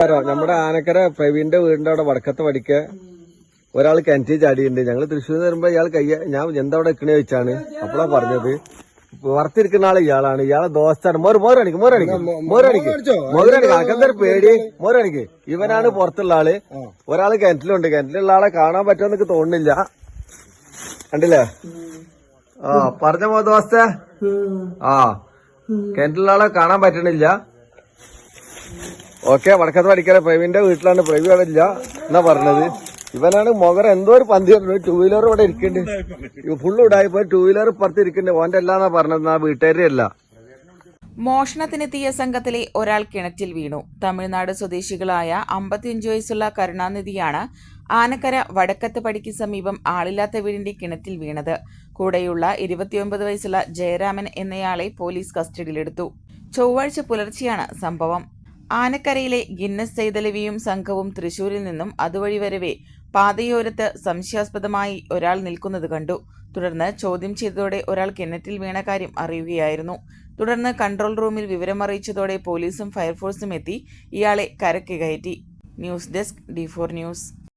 നമ്മുടെ ആനക്കര പ്രവീണിന്റെ വീടിന്റെ അവിടെ വടക്കത്തെ വടിക്ക് ഒരാൾ കിണറ്റിൽ ചാടിയുണ്ട് ഞങ്ങൾ തൃശ്ശൂർ വരുമ്പോ ഇയാൾ കയ്യ ഞാൻ എന്താ അവിടെ നിക്കണേ വെച്ചാണ് അപ്പോഴാ പറഞ്ഞത് വറുത്തിരിക്കുന്ന ആൾ ഇയാളാണ്. ഇയാളെ ദോസ്താണ് മോര് മോരണിക്ക് മോരണിക്ക് മോരണിക്ക് മോരണിക്ക് അകന്തൊരു പേടി? മോരണിക്ക് ഇവനാണ് പുറത്തുള്ള ആൾ. ഒരാൾ കിണറ്റിലുണ്ട്. കിണറ്റിലുള്ള ആളെ കാണാൻ പറ്റുമെന്നൊക്കെ തോന്നുന്നില്ല. കണ്ടില്ലേ? ആ പറഞ്ഞ പോ ദോസ്ത ആ. കിണറ്റിലുള്ള ആളെ കാണാൻ പറ്റണില്ല. ഓക്കെ വടക്കത്ത് പഠിക്കല പ്രവീന്റെ വീട്ടിലാണ്. പ്രവീൺ അവിടെ ഇല്ല എന്നാ പറഞ്ഞത്. ഇവനാണ് മൊകര എന്തോ ഒരു പന്തി പറഞ്ഞു. ടൂ വീലർ ഇവിടെ ഇരിക്കുന്നുണ്ട് ഫുള്ള് ഇടായിപ്പോ ടൂ വീലർ പുറത്ത് ഇരിക്കുന്നുണ്ട് ഓന്റെ അല്ലാന്നാ പറഞ്ഞത്. ആ വീട്ടുകാരുടെ അല്ല. മോഷണത്തിനെത്തിയ സംഘത്തിലെ ഒരാൾ കിണറ്റിൽ വീണു. തമിഴ്നാട് സ്വദേശികളായ അമ്പത്തിയഞ്ച് വയസ്സുള്ള കരുണാനിധിയാണ് ആനക്കര വടക്കത്ത് പടിക്ക് സമീപം ആളില്ലാത്ത വീടിന്റെ കിണറ്റിൽ വീണത്. കൂടെയുള്ള ഇരുപത്തിയൊമ്പത് വയസ്സുള്ള ജയരാമൻ എന്നയാളെ പോലീസ് കസ്റ്റഡിയിലെടുത്തു. ചൊവ്വാഴ്ച പുലർച്ചെയാണ് സംഭവം. ആനക്കരയിലെ ഗിന്നസ് സൈതലവിയും സംഘവും തൃശൂരിൽ നിന്നും അതുവഴി വരവേ പാതയോരത്ത് സംശയാസ്പദമായി ഒരാൾ നിൽക്കുന്നത് കണ്ടു. തുടർന്ന് ചോദ്യം ചെയ്തതോടെ ഒരാൾ കിണറ്റിൽ വീണ കാര്യം അറിയുകയായിരുന്നു. തുടർന്ന് കൺട്രോൾ റൂമിൽ വിവരമറിയിച്ചതോടെ പോലീസും ഫയർഫോഴ്സും എത്തി. ഇയാളെ കരക്ക് കയറ്റി. News desk D news.